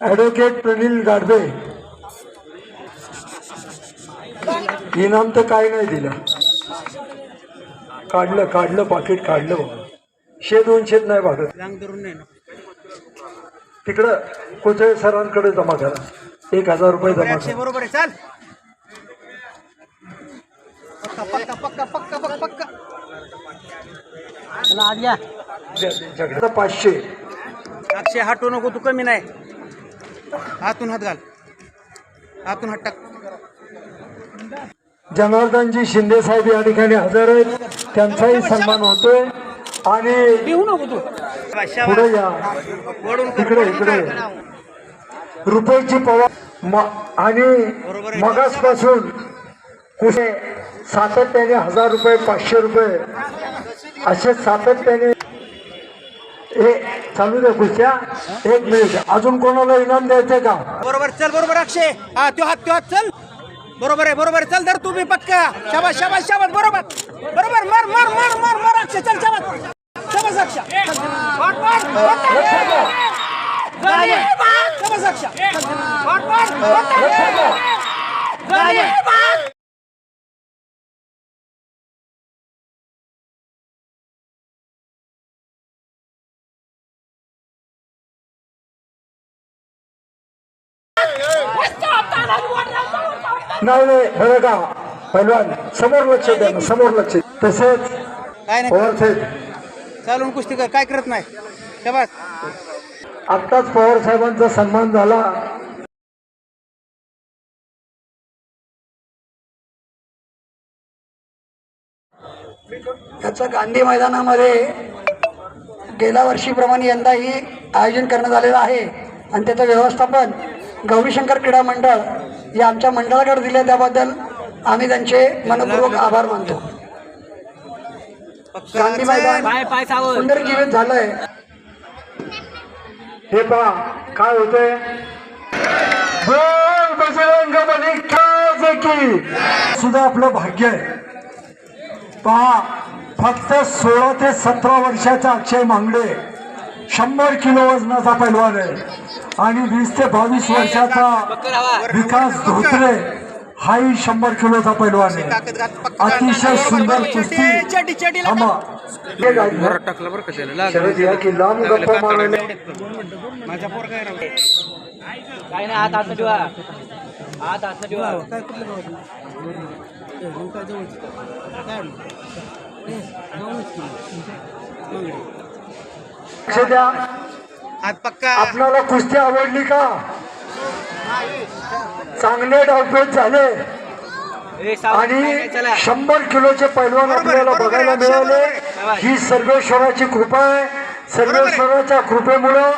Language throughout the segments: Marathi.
ॲडव्होकेट प्रनिल गाडबे इनाम तर काही नाही दिलं. काढलं काढलं पाकिट काढलं बाबा. शे दोन शेत नाही भागत. तिकडं कोथळे सरांकडे जमा करा. एक हजार रुपये जमा करा. बरोबर आहे चाल. पक्का पक्का पक्का पक्का पक्का पाचशे. अक्षय हटू नको तू कमी नाही. हातून हात घाल. हातून हात टाक. जनार्दनजी शिंदे साहेब या ठिकाणी हजर आहेत. त्यांचाही सन्मान होतोय. आणि पुढे या. इकडे इकडे. रुपयाची पवा म- आणि. मगासपासून कुठे सातत्याने हजार रुपये पाचशे रुपये. असे सातत्याने हे चालू द्या कुस्त्या एक मिनिट. अजून कोणाला इनाम द्यायचंय का? बरोबर चल बरोबर अक्षय. हा त्यो हात त्यो हात चल. बरोबर आहे बरोबर आहे. चल धर तू बी पक्का. शाबास शाबास शाबास बरोबर. बरोबर मार मार मार मार मार अक्षय. चल शाबास. शाबास अक्षय. चल. मार, मार, मार. शाबास अक्षय. चल, चल. मार, मार, मार. नाही नाही बरं का पहिलवान समोर लक्ष द्या ना, समोर लक्ष तसेच काय नाही. चालून कुस्ती कर काय करत नाही. शाबास. आत्ताच पवार साहेबांचा सन्मान झाला. याचं गांधी मैदानामध्ये गेल्या वर्षीप्रमाणे यंदाही आयोजन करण्यात आलेलं आहे. आणि त्याचं व्यवस्थापन गौरीशंकर क्रीडा मंडळ या आमच्या मंडळाकडे दिले त्याबद्दल आम्ही त्यांचे मनपूर्वक आभार मानतो. गांधी मैदान सुंदर जीवन झालंय. हे पहा काय होतंय? सुद्धा आपलं भाग्य आहे. पहा फक्त सोळा ते सतरा वर्षाचा अक्षय मांगडे शंभर किलो वजनाचा पैलवान आहे. आणि वीस ते बावीस वर्षाचा विकास धोत्रे हाही शंभर किलोचा पैलवान आहे. अतिशय सुंदर कुस्ती. थांबा. शरद या की लांब गप्पा काय नाही हात हात ठेवा हात हात ठेवा लक्ष द्या पक्का. आपल्याला कुस्ती आवडली का? चांगले डावपेच झाले. आणि शंभर किलोचे पैलवान आपल्याला बघायला मिळाले. ही सर्वेश्वराची कृपा आहे. सर्वेश्वराच्या कृपेमुळं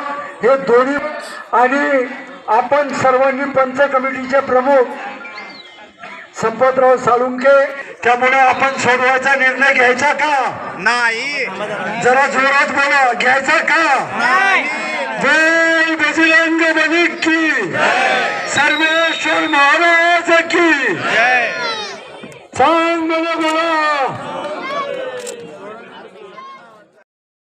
हे दोन्ही आणि आपण सर्वांनी पंच कमिटीचे प्रमुख संपतराव साळुंके त्यामुळे आपण सोडवायचा निर्णय घ्यायचा का? नाही. जरा जोरात बोला. घ्यायचा का? नाही.